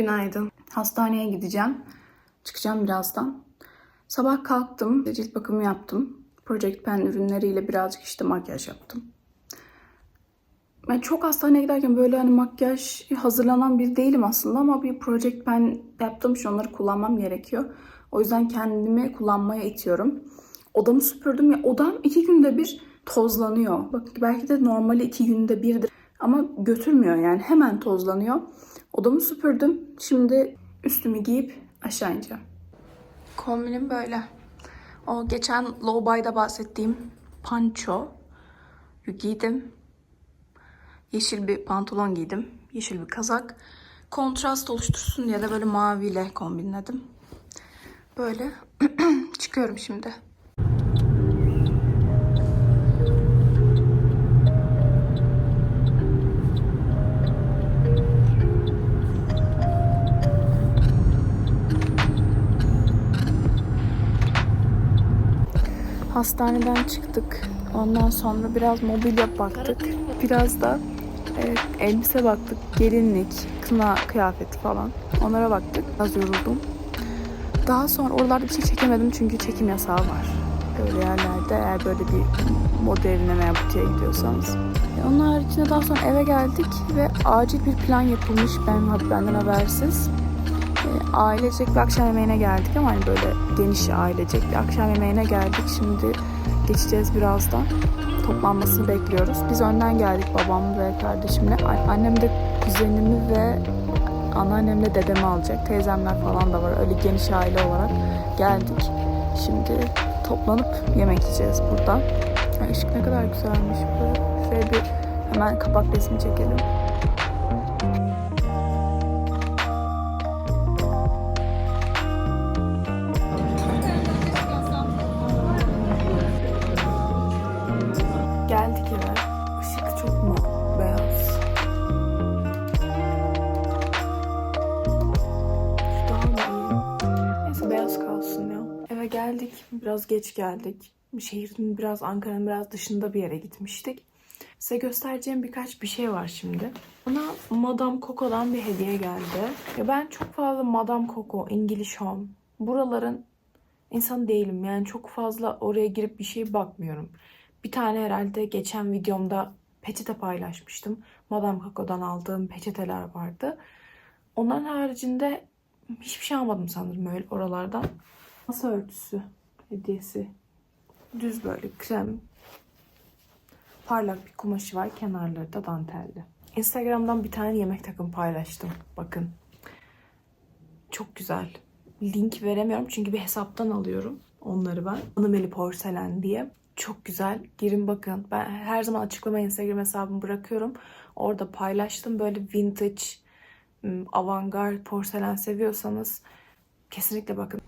Günaydın. Hastaneye gideceğim. Çıkacağım birazdan. Sabah kalktım. Cilt bakımı yaptım. Project Pen ürünleriyle birazcık işte makyaj yaptım. Ben çok hastaneye giderken böyle hani makyaj hazırlanan bir değilim aslında ama bir Project Pen yaptığım için onları kullanmam gerekiyor. O yüzden kendimi kullanmaya itiyorum. Odamı süpürdüm ya odam iki günde bir tozlanıyor. Bak belki de normali iki günde birdir. Ama götürmüyor yani hemen tozlanıyor. Odamı süpürdüm. Şimdi üstümü giyip aşağı ineceğim. Kombinim böyle. O geçen low buy'da bahsettiğim panço giydim. Yeşil bir pantolon giydim. Yeşil bir kazak. Kontrast oluştursun diye de böyle maviyle kombinledim. Böyle çıkıyorum şimdi. Hastaneden çıktık. Ondan sonra biraz mobilya baktık. Biraz da e, elbise baktık. Gelinlik, kına kıyafeti falan. Onlara baktık. Biraz yoruldum. Daha sonra oralarda bir şey çekemedim çünkü çekim yasağı var. Öyle yerlerde eğer böyle bir moda evine veya butiğe gidiyorsanız. E, Onun haricinde daha sonra eve geldik ve acil bir plan yapılmış ben benden habersiz. Ailecek bir akşam yemeğine geldik ama hani böyle geniş ailecek bir akşam yemeğine geldik. Şimdi geçeceğiz birazdan. Toplanmasını bekliyoruz. Biz önden geldik babam ve kardeşimle. Annem de kuzenimi ve anneannemle dedemi alacak. Teyzemler falan da var. Öyle geniş aile olarak geldik. Şimdi toplanıp yemek yiyeceğiz burada. Ay, ışık ne kadar güzelmiş böyle. Şöyle bir hemen kapak resmi çekelim. Geldik. Biraz geç geldik. Şehrin biraz Ankara'nın biraz dışında bir yere gitmiştik. Size göstereceğim birkaç bir şey var şimdi. Bana Madame Coco'dan bir hediye geldi. Ya ben çok fazla Madame Coco, English Home buraların insan değilim. Yani çok fazla oraya girip bir şey bakmıyorum. Bir tane herhalde geçen videomda peçete paylaşmıştım. Madame Coco'dan aldığım peçeteler vardı. Onların haricinde hiçbir şey almadım sanırım öyle oralardan. Masa örtüsü hediyesi. Düz böyle krem. Parlak bir kumaşı var. Kenarları da dantelli. Instagram'dan bir tane yemek takım paylaştım. Bakın. Çok güzel. Link veremiyorum çünkü bir hesaptan alıyorum onları ben. Hanımeli Porselen diye. Çok güzel. Girin bakın. Ben her zaman açıklama Instagram hesabımı bırakıyorum. Orada paylaştım. Böyle vintage, avantgard porselen seviyorsanız kesinlikle bakın.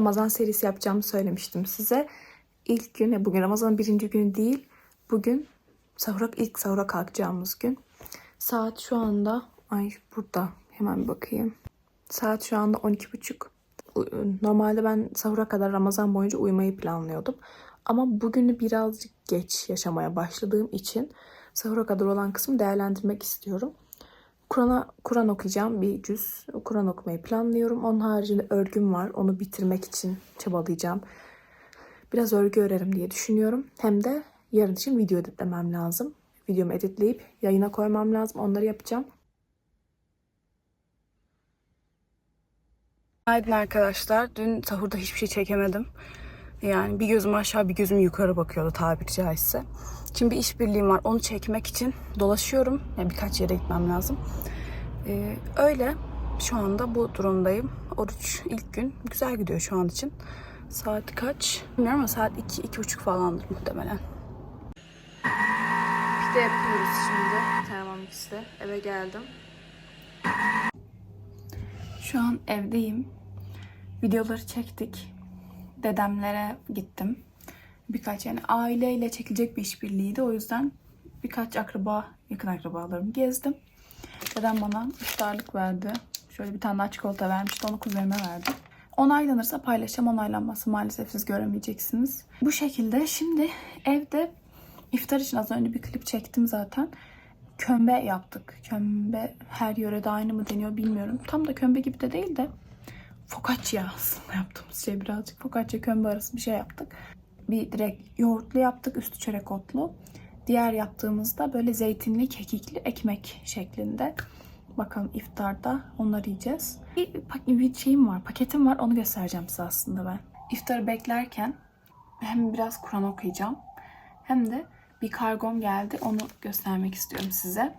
Ramazan serisi yapacağımı söylemiştim size. İlk gün, e, bugün Ramazan'ın birinci günü değil, bugün sahura, ilk sahura kalkacağımız gün. Saat şu anda, ay burada hemen bakayım. Saat şu anda 12.30. U- Normalde ben sahura kadar Ramazan boyunca uyumayı planlıyordum. Ama bugünü birazcık geç yaşamaya başladığım için sahura kadar olan kısmı değerlendirmek istiyorum. Kur'an'a Kur'an okuyacağım bir cüz. Kur'an okumayı planlıyorum. Onun haricinde örgüm var. Onu bitirmek için çabalayacağım. biraz örgü örerim diye düşünüyorum. Hem de yarın için video editlemem lazım. Videomu editleyip yayına koymam lazım. Onları yapacağım. Günaydın arkadaşlar. Dün sahurda hiçbir şey çekemedim. Yani bir gözüm aşağı bir gözüm yukarı bakıyordu tabiri caizse. Şimdi bir işbirliğim var. Onu çekmek için dolaşıyorum. Yani birkaç yere gitmem lazım. Ee, öyle. Şu anda bu durumdayım. Oruç ilk gün. Güzel gidiyor şu an için. Saat kaç? Bilmiyorum ama saat 2, iki, buçuk falandır muhtemelen. Pide yapıyoruz şimdi. Thermomix'te. Eve geldim. Şu an evdeyim. Videoları çektik. Dedemlere gittim. Birkaç yani aileyle çekilecek bir işbirliğiydi. O yüzden birkaç akraba, yakın akrabalarımı gezdim. Dedem bana iftarlık verdi. Şöyle bir tane daha çikolata vermişti. Onu kuzenime verdim. Onaylanırsa paylaşacağım. Onaylanmazsa maalesef siz göremeyeceksiniz. Bu şekilde şimdi evde iftar için az önce bir klip çektim zaten. Kömbe yaptık. Kömbe her yörede aynı mı deniyor bilmiyorum. Tam da kömbe gibi de değil de focaccia aslında yaptığımız şey birazcık. Focaccia kömbe arası bir şey yaptık. Bir direkt yoğurtlu yaptık. Üstü çörek otlu. Diğer yaptığımızda böyle zeytinli, kekikli ekmek şeklinde. Bakalım iftarda onları yiyeceğiz. Bir, bir şeyim var, paketim var. Onu göstereceğim size aslında ben. İftarı beklerken hem biraz Kur'an okuyacağım. Hem de bir kargom geldi. Onu göstermek istiyorum size.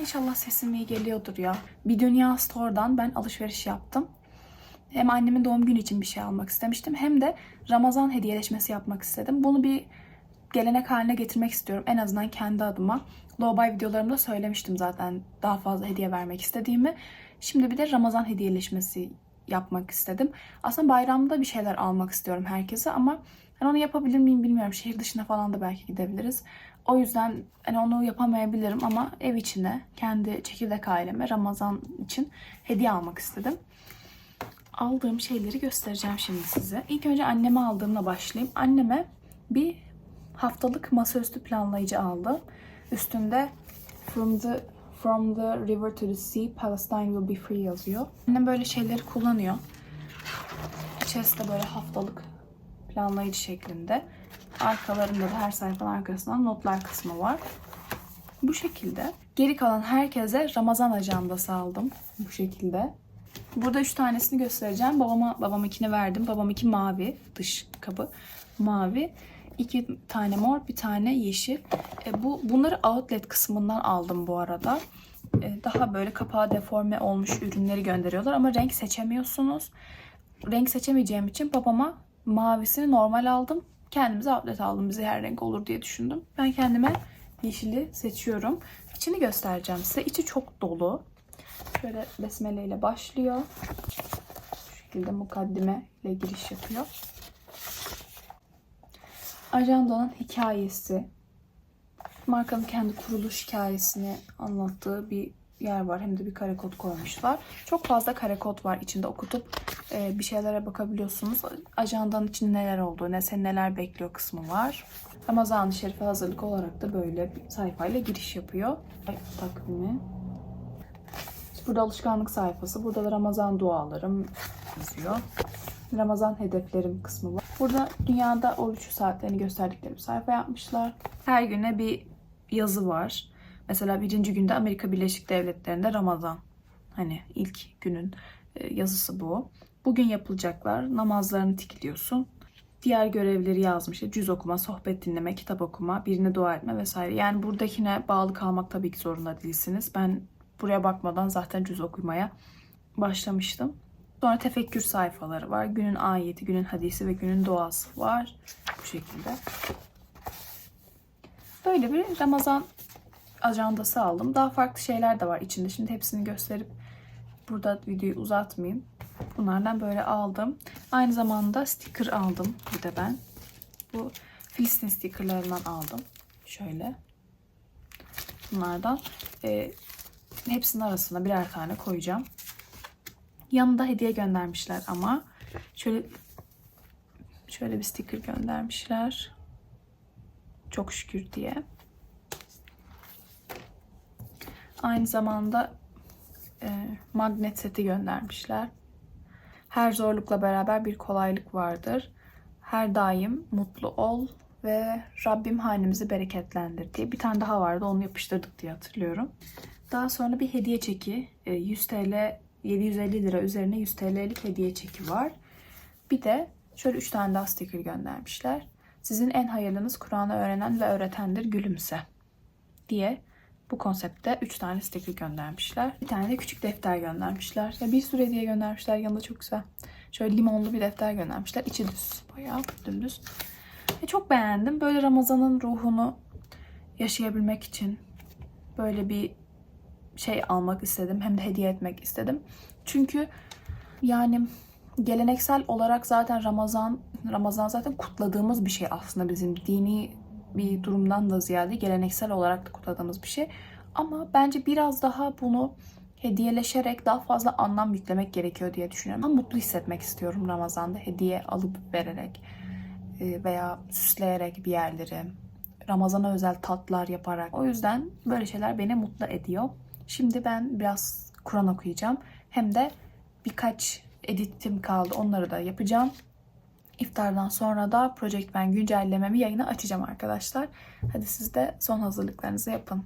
İnşallah sesim iyi geliyordur ya. Bir Dünya Store'dan ben alışveriş yaptım. Hem annemin doğum günü için bir şey almak istemiştim. Hem de Ramazan hediyeleşmesi yapmak istedim. Bunu bir gelenek haline getirmek istiyorum. En azından kendi adıma. Low buy videolarımda söylemiştim zaten daha fazla hediye vermek istediğimi. Şimdi bir de Ramazan hediyeleşmesi yapmak istedim. Aslında bayramda bir şeyler almak istiyorum herkese ama hani onu yapabilir miyim bilmiyorum. Şehir dışına falan da belki gidebiliriz. O yüzden hani onu yapamayabilirim ama ev içine, kendi çekirdek aileme Ramazan için hediye almak istedim. Aldığım şeyleri göstereceğim şimdi size. İlk önce anneme aldığımla başlayayım. Anneme bir haftalık masaüstü planlayıcı aldım. Üstünde from the from the river to the sea Palestine will be free yazıyor. Annem böyle şeyleri kullanıyor. İçerisinde böyle haftalık planlayıcı şeklinde. Arkalarında da her sayfanın arkasından notlar kısmı var. Bu şekilde. Geri kalan herkese Ramazan ajandası aldım. Bu şekilde. Burada üç tanesini göstereceğim. Babama babam ikini verdim. Babam iki mavi dış kabı mavi. iki tane mor, bir tane yeşil. E, bu bunları outlet kısmından aldım bu arada. E, daha böyle kapağı deforme olmuş ürünleri gönderiyorlar ama renk seçemiyorsunuz. Renk seçemeyeceğim için babama mavisini normal aldım. Kendimize outlet aldım. Bize her renk olur diye düşündüm. Ben kendime yeşili seçiyorum. İçini göstereceğim size. İçi çok dolu. Şöyle besmele ile başlıyor. Şu şekilde mukaddime ile giriş yapıyor. Ajandanın hikayesi. Markanın kendi kuruluş hikayesini anlattığı bir yer var. Hem de bir kare kod koymuşlar. Çok fazla kare kod var içinde okutup e, bir şeylere bakabiliyorsunuz. Ajandanın içinde neler olduğu, ne seni neler bekliyor kısmı var. Ramazan-ı Şerif'e hazırlık olarak da böyle bir sayfayla giriş yapıyor. Takvimi. Burada alışkanlık sayfası. Burada da Ramazan dualarım yazıyor. Ramazan hedeflerim kısmı var. Burada dünyada oruç saatlerini gösterdikleri bir sayfa yapmışlar. Her güne bir yazı var. Mesela birinci günde Amerika Birleşik Devletleri'nde Ramazan. Hani ilk günün e, yazısı bu. Bugün yapılacaklar. Namazlarını tikliyorsun. Diğer görevleri yazmış. Cüz okuma, sohbet dinleme, kitap okuma, birine dua etme vesaire. Yani buradakine bağlı kalmak tabii ki zorunda değilsiniz. Ben buraya bakmadan zaten cüz okumaya başlamıştım. Sonra tefekkür sayfaları var. Günün ayeti, günün hadisi ve günün duası var. Bu şekilde. Böyle bir Ramazan ajandası aldım. Daha farklı şeyler de var içinde. Şimdi hepsini gösterip burada videoyu uzatmayayım. Bunlardan böyle aldım. Aynı zamanda sticker aldım bir de ben. Bu Filistin stickerlarından aldım. Şöyle. Bunlardan. Ee, hepsinin arasına birer tane koyacağım. Yanında hediye göndermişler ama. Şöyle şöyle bir sticker göndermişler. Çok şükür diye. Aynı zamanda e, magnet seti göndermişler. Her zorlukla beraber bir kolaylık vardır. her daim mutlu ol ve Rabbim hanemizi bereketlendir diye bir tane daha vardı onu yapıştırdık diye hatırlıyorum. Daha sonra bir hediye çeki e, 100 TL 750 lira üzerine 100 TL'lik hediye çeki var. Bir de şöyle 3 tane daha sticker göndermişler. Sizin en hayırlınız Kur'an'ı öğrenen ve öğretendir gülümse diye bu konseptte 3 tane sticker göndermişler. Bir tane de küçük defter göndermişler. Ya bir sürü hediye göndermişler. Yanında çok güzel. Şöyle limonlu bir defter göndermişler. İçi düz. Bayağı dümdüz. Ve çok beğendim. Böyle Ramazan'ın ruhunu yaşayabilmek için böyle bir şey almak istedim. Hem de hediye etmek istedim. Çünkü yani geleneksel olarak zaten Ramazan Ramazan zaten kutladığımız bir şey aslında bizim dini bir durumdan da ziyade geleneksel olarak da kutladığımız bir şey. Ama bence biraz daha bunu hediyeleşerek daha fazla anlam yüklemek gerekiyor diye düşünüyorum. Ben mutlu hissetmek istiyorum Ramazan'da hediye alıp vererek veya süsleyerek bir yerleri. Ramazan'a özel tatlar yaparak. O yüzden böyle şeyler beni mutlu ediyor. Şimdi ben biraz Kur'an okuyacağım. Hem de birkaç editim kaldı. Onları da yapacağım. İftardan sonra da Project Ben güncellememi yayına açacağım arkadaşlar. Hadi siz de son hazırlıklarınızı yapın.